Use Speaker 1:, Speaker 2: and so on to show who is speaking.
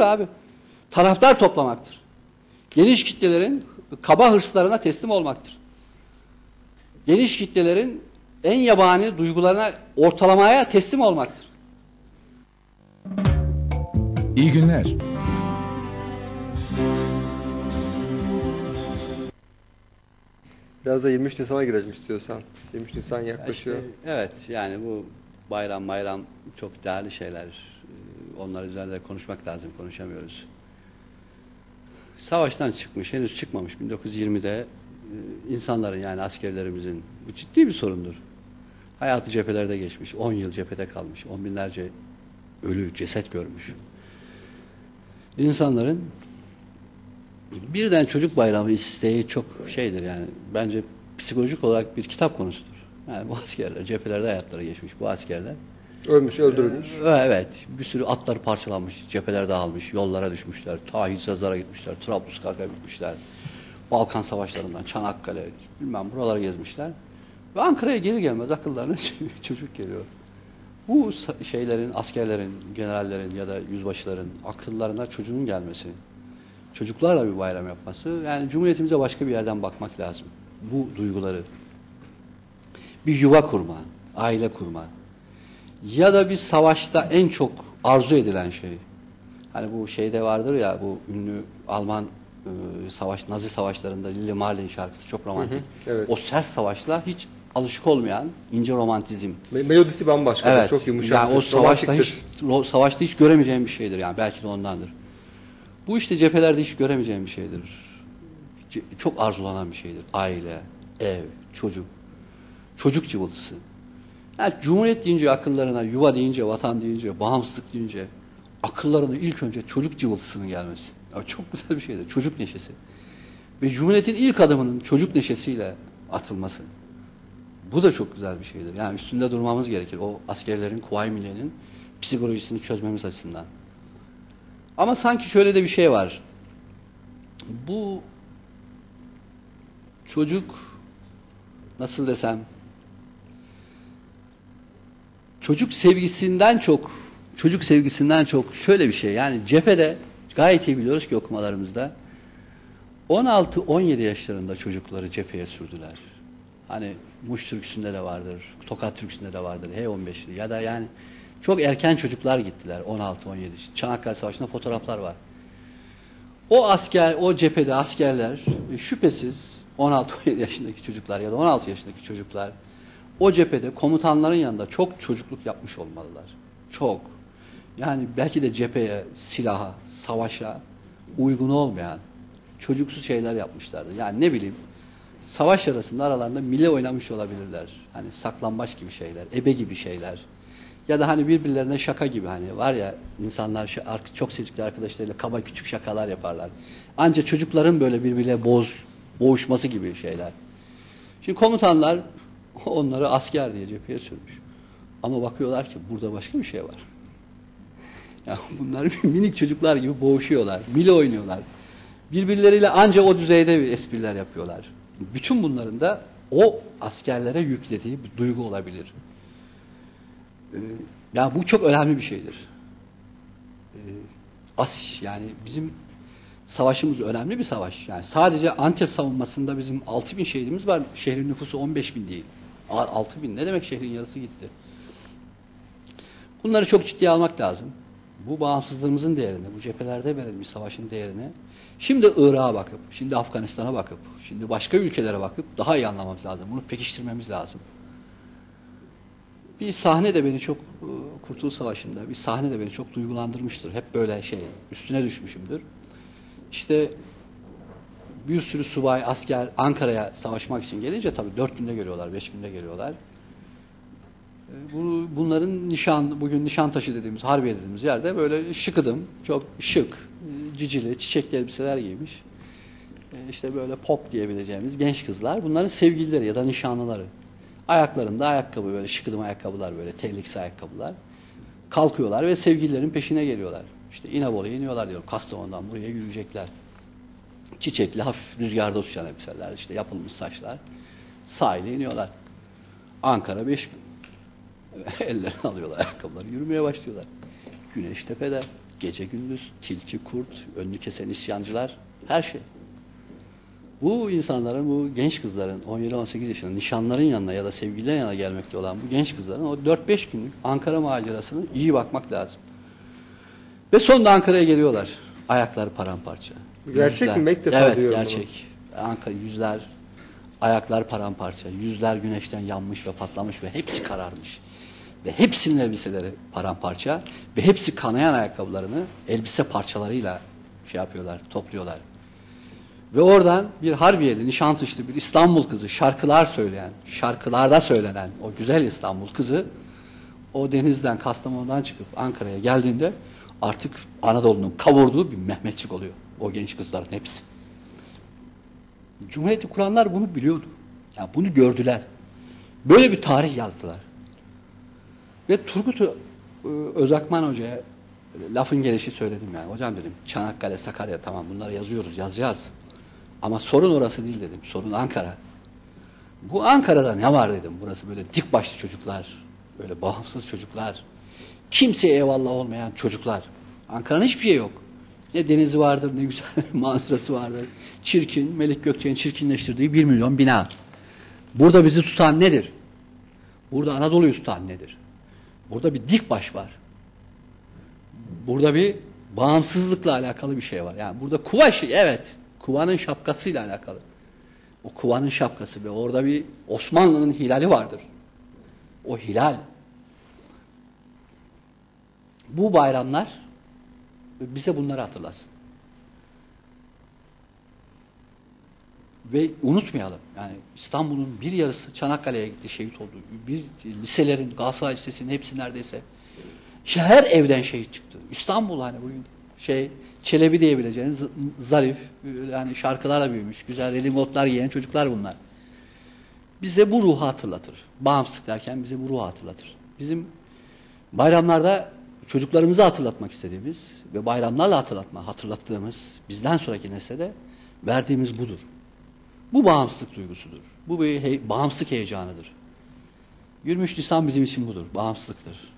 Speaker 1: budur abi. Taraftar toplamaktır. Geniş kitlelerin kaba hırslarına teslim olmaktır. Geniş kitlelerin en yabani duygularına ortalamaya teslim olmaktır.
Speaker 2: İyi günler.
Speaker 3: Biraz da 23 Nisan'a girelim istiyorsan. 23 Nisan yaklaşıyor.
Speaker 1: İşte, evet yani bu bayram bayram çok değerli şeyler. Onlar üzerinde konuşmak lazım, konuşamıyoruz. Savaştan çıkmış, henüz çıkmamış 1920'de e, insanların yani askerlerimizin bu ciddi bir sorundur. Hayatı cephelerde geçmiş, 10 yıl cephede kalmış, on binlerce ölü, ceset görmüş. İnsanların birden çocuk bayramı isteği çok şeydir yani bence psikolojik olarak bir kitap konusudur. Yani bu askerler cephelerde hayatları geçmiş bu askerler.
Speaker 3: Ölmüş, öldürülmüş.
Speaker 1: Ee, Evet bir sürü atlar parçalanmış, cepheler dağılmış, yollara düşmüşler, Tahir Sazar'a gitmişler, Trablusgarp'a gitmişler. Balkan savaşlarından Çanakkale bilmem buralara gezmişler. Ve Ankara'ya geri gelmez akıllarına çocuk geliyor. Bu şeylerin, askerlerin, generallerin ya da yüzbaşıların akıllarına çocuğun gelmesi, çocuklarla bir bayram yapması, yani Cumhuriyetimize başka bir yerden bakmak lazım. Bu duyguları. Bir yuva kurma, aile kurma. Ya da bir savaşta en çok arzu edilen şey. Hani bu şeyde vardır ya bu ünlü Alman e, savaş Nazi savaşlarında Lili Marley şarkısı çok romantik.
Speaker 3: evet.
Speaker 1: O sert savaşla hiç alışık olmayan ince romantizm.
Speaker 3: Me- Melodisi bambaşka.
Speaker 1: Evet.
Speaker 3: Çok yumuşak.
Speaker 1: Yani o savaşta hiç savaşta hiç göremeyeceğim bir şeydir yani belki de ondandır. Bu işte cephelerde hiç göremeyeceğim bir şeydir. Çok arzulanan bir şeydir. Aile, ev, çocuk. Çocuk cıvıltısı. Yani cumhuriyet deyince akıllarına, yuva deyince, vatan deyince, bağımsızlık deyince akıllarına ilk önce çocuk cıvıltısının gelmesi. Ya çok güzel bir şeydir. Çocuk neşesi. Ve cumhuriyetin ilk adımının çocuk neşesiyle atılması. Bu da çok güzel bir şeydir. Yani üstünde durmamız gerekir. O askerlerin, Kuvayi Milliye'nin psikolojisini çözmemiz açısından. Ama sanki şöyle de bir şey var. Bu çocuk nasıl desem çocuk sevgisinden çok çocuk sevgisinden çok şöyle bir şey. Yani cephede gayet iyi biliyoruz ki okumalarımızda 16-17 yaşlarında çocukları cepheye sürdüler. Hani Muş Türküsü'nde de vardır, Tokat Türküsü'nde de vardır, H15'li ya da yani çok erken çocuklar gittiler 16-17. Çanakkale Savaşı'nda fotoğraflar var. O asker, o cephede askerler e, şüphesiz 16-17 yaşındaki çocuklar ya da 16 yaşındaki çocuklar o cephede komutanların yanında çok çocukluk yapmış olmalılar. Çok. Yani belki de cepheye, silaha, savaşa uygun olmayan çocuksu şeyler yapmışlardı. Yani ne bileyim savaş arasında aralarında mile oynamış olabilirler. Hani saklambaç gibi şeyler, ebe gibi şeyler. Ya da hani birbirlerine şaka gibi hani var ya insanlar çok sevdikleri arkadaşlarıyla kaba küçük şakalar yaparlar. Ancak çocukların böyle birbiriyle boğuş, boğuşması gibi şeyler. Şimdi komutanlar onları asker diye cepheye sürmüş. Ama bakıyorlar ki burada başka bir şey var. Ya bunlar minik çocuklar gibi boğuşuyorlar, mile oynuyorlar. Birbirleriyle ancak o düzeyde bir espriler yapıyorlar. Bütün bunların da o askerlere yüklediği bir duygu olabilir. Ee, yani bu çok önemli bir şeydir. Ee, as yani bizim savaşımız önemli bir savaş. Yani sadece Antep savunmasında bizim 6 bin şehidimiz var. Şehrin nüfusu 15 bin değil. 6 bin ne demek şehrin yarısı gitti. Bunları çok ciddiye almak lazım. Bu bağımsızlığımızın değerini, bu cephelerde verilmiş savaşın değerini şimdi Irak'a bakıp, şimdi Afganistan'a bakıp, şimdi başka ülkelere bakıp daha iyi anlamamız lazım. Bunu pekiştirmemiz lazım. Bir sahne de beni çok e, Kurtuluş Savaşı'nda bir sahne de beni çok duygulandırmıştır. Hep böyle şey üstüne düşmüşümdür. İşte bir sürü subay, asker Ankara'ya savaşmak için gelince tabii dört günde geliyorlar, beş günde geliyorlar. E, Bu, bunların nişan, bugün Nişantaşı dediğimiz, Harbiye dediğimiz yerde böyle şıkıdım, çok şık, cicili, çiçekli elbiseler giymiş. E, İşte böyle pop diyebileceğimiz genç kızlar. Bunların sevgilileri ya da nişanlıları. Ayaklarında ayakkabı böyle şıkıdım ayakkabılar böyle terliksi ayakkabılar. Kalkıyorlar ve sevgililerin peşine geliyorlar. İşte İnebolu'ya iniyorlar diyorum. Kastamonu'dan buraya yürüyecekler. Çiçekli hafif rüzgarda uçuşan elbiseler işte yapılmış saçlar. Sahile iniyorlar. Ankara beş gün. Ellerini alıyorlar ayakkabıları yürümeye başlıyorlar. Güneş tepede. Gece gündüz, tilki, kurt, önünü kesen isyancılar, her şey. Bu insanların, bu genç kızların 17-18 yaşında nişanların yanına ya da sevgililerin yanına gelmekte olan bu genç kızların o 4-5 günlük Ankara macerasını iyi bakmak lazım. Ve sonunda Ankara'ya geliyorlar. Ayakları paramparça.
Speaker 3: Gerçek mi? Ben ilk defa
Speaker 1: evet, gerçek. Ankara yüzler, ayaklar paramparça. Yüzler güneşten yanmış ve patlamış ve hepsi kararmış. Ve hepsinin elbiseleri paramparça ve hepsi kanayan ayakkabılarını elbise parçalarıyla şey yapıyorlar, topluyorlar. Ve oradan bir Harbiyeli, Nişantışlı bir İstanbul kızı, şarkılar söyleyen, şarkılarda söylenen o güzel İstanbul kızı o denizden, Kastamonu'dan çıkıp Ankara'ya geldiğinde artık Anadolu'nun kavurduğu bir Mehmetçik oluyor. O genç kızların hepsi. Cumhuriyeti kuranlar bunu biliyordu. Yani bunu gördüler. Böyle bir tarih yazdılar. Ve Turgut Ö- Özakman Hoca'ya lafın gelişi söyledim yani. Hocam dedim Çanakkale, Sakarya tamam bunları yazıyoruz, yazacağız. Ama sorun orası değil dedim. Sorun Ankara. Bu Ankara'da ne var dedim. Burası böyle dik başlı çocuklar, böyle bağımsız çocuklar. Kimseye eyvallah olmayan çocuklar. Ankara'nın hiçbir şey yok. Ne denizi vardır, ne güzel manzarası vardır. Çirkin, Melik Gökçe'nin çirkinleştirdiği bir milyon bina. Burada bizi tutan nedir? Burada Anadolu'yu tutan nedir? Burada bir dik baş var. Burada bir bağımsızlıkla alakalı bir şey var. Yani burada kuva şey, evet. Kuvanın şapkasıyla alakalı. O kuvanın şapkası ve orada bir Osmanlı'nın hilali vardır. O hilal. Bu bayramlar bize bunları hatırlasın. Ve unutmayalım yani İstanbul'un bir yarısı Çanakkale'ye gitti şehit oldu. Bir liselerin Galatasaray Lisesi'nin hepsi neredeyse her evden şehit çıktı. İstanbul hani bugün şey Çelebi diyebileceğiniz zarif yani şarkılarla büyümüş güzel redingotlar giyen çocuklar bunlar. Bize bu ruhu hatırlatır. Bağımsızlık derken bize bu ruhu hatırlatır. Bizim bayramlarda çocuklarımızı hatırlatmak istediğimiz ve bayramlarla hatırlatma, hatırlattığımız bizden sonraki nesle de verdiğimiz budur. Bu bağımsızlık duygusudur. Bu bir hey- bağımsızlık heyecanıdır. 23 Nisan bizim için budur. Bağımsızlıktır.